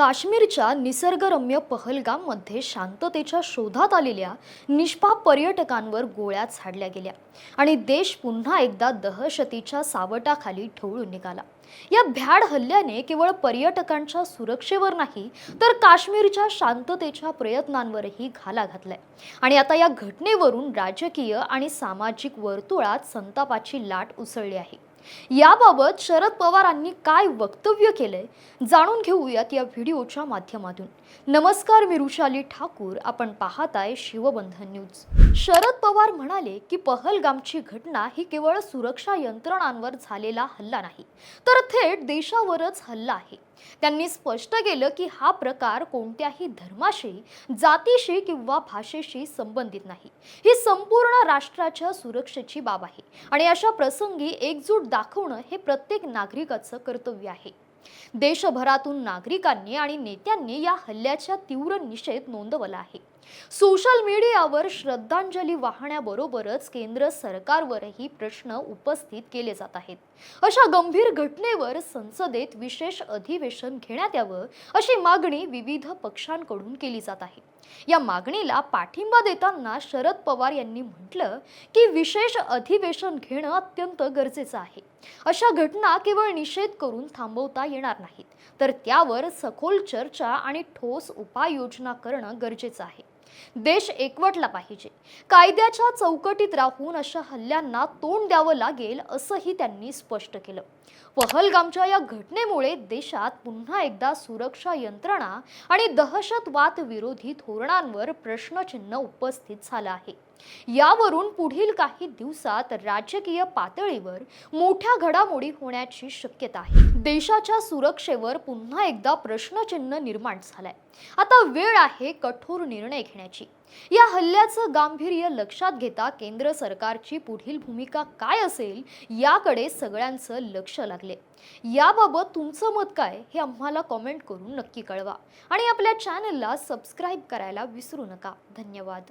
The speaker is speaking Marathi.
काश्मीरच्या निसर्गरम्य पहलगाममध्ये शांततेच्या शोधात आलेल्या निष्पाप पर्यटकांवर गोळ्या झाडल्या गेल्या आणि देश पुन्हा एकदा दहशतीच्या सावटाखाली ढवळून निघाला. या भ्याड हल्ल्याने केवळ पर्यटकांच्या सुरक्षेवर नाही तर काश्मीरच्या शांततेच्या प्रयत्नांवरही घाला घातलाय. आणि आता या घटनेवरून राजकीय आणि सामाजिक वर्तुळात संतापाची लाट उसळली आहे. याबाबत शरद पवारांनी काय वक्तव्य केलंय जाणून घेऊयात या व्हिडिओच्या माध्यमातून. नमस्कार मी रुशाली ठाकूर आपण पाहताय शिवबंधन न्यूज. शरद पवार म्हणाले की पहलगामची घटना ही केवळ सुरक्षा यंत्रणांवर झालेला हल्ला नाही तर थेट देशावरच हल्ला आहे. त्यांनी स्पष्ट केलं की हा प्रकार कोणत्याही धर्माशी जातीशी किंवा भाषेशी संबंधित नाही. ही संपूर्ण राष्ट्राच्या सुरक्षेची बाब आहे आणि अशा प्रसंगी एकजूट दाखवणं हे प्रत्येक नागरिकाचं कर्तव्य आहे. देशभरातून नागरिकांनी आणि नेत्यांनी या हल्ल्याच्या तीव्र निषेध नोंदवला आहे. सोशल मीडियावर श्रद्धांजली वाहण्याबरोबरच केंद्र सरकारवरही प्रश्न उपस्थित केले जात आहेत. अशा गंभीर घटनेवर संसदेत विशेष अधिवेशन घेण्यात यावं अशी मागणी विविध पक्षांकडून केली जात आहे. या मागणीला पाठिंबा देताना शरद पवार यांनी म्हटलं की विशेष अधिवेशन घेणं अत्यंत गरजेचं आहे. अशा घटना केवळ निषेध करून थांबवता येणार नाहीत. तर त्यावर सखोल चर्चा आणि ठोस उपाययोजना करणं गरजेचं आहे. देश एकवटला पाहिजे. कायद्याच्या चौकटीत राहून अशा हल्ल्यांना तोंड द्यावं लागेल असंही त्यांनी स्पष्ट केलं. पहलगामच्या या घटनेमुळे देशात पुन्हा एकदा सुरक्षा यंत्रणा आणि दहशतवाद विरोधी धोरणांवर प्रश्नचिन्ह उपस्थित झालं आहे. यावरून पुढील काही दिवसात राजकीय पातळीवर मोठ्या घडामोडी होण्याची शक्यता आहे. देशाच्या सुरक्षेवर पुन्हा एकदा प्रश्नचिन्ह निर्माण झालंय. आता वेळ आहे कठोर निर्णय घेण्याची. या हल्ल्याचं गांभीर्य लक्षात घेता केंद्र सरकारची पुढील भूमिका काय असेल याकडे सगळ्यांचं लक्ष लागले. याबाबत तुमचं मत काय हे आम्हाला कॉमेंट करून नक्की कळवा. आणि आपल्या चॅनलला सबस्क्राईब करायला विसरू नका. धन्यवाद.